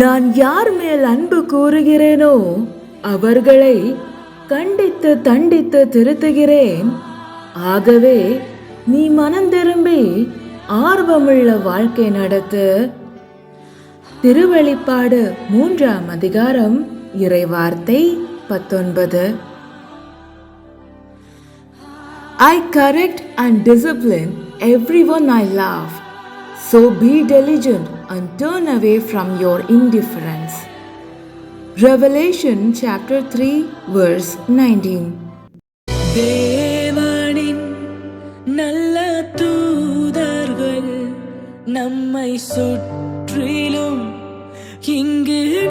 நான் யார் மேல் அன்பு கூறுகிறேனோ அவர்களை கண்டித்து தண்டித்து திருத்துகிறேன். ஆகவே நீ மனம் திரும்பி ஆர்வமுள்ள வாழ்க்கை நடத்து. திருவெளிப்பாடு மூன்றாம் அதிகாரம் இறைவார்த்தை பத்தொன்பது. I correct and discipline everyone I love. So be diligent and turn away from your indifference. Revelation chapter 3, verse 19. தேவனின் நல்ல தூதர்கள் நம்மை சுற்றிலும் இங்கு நீ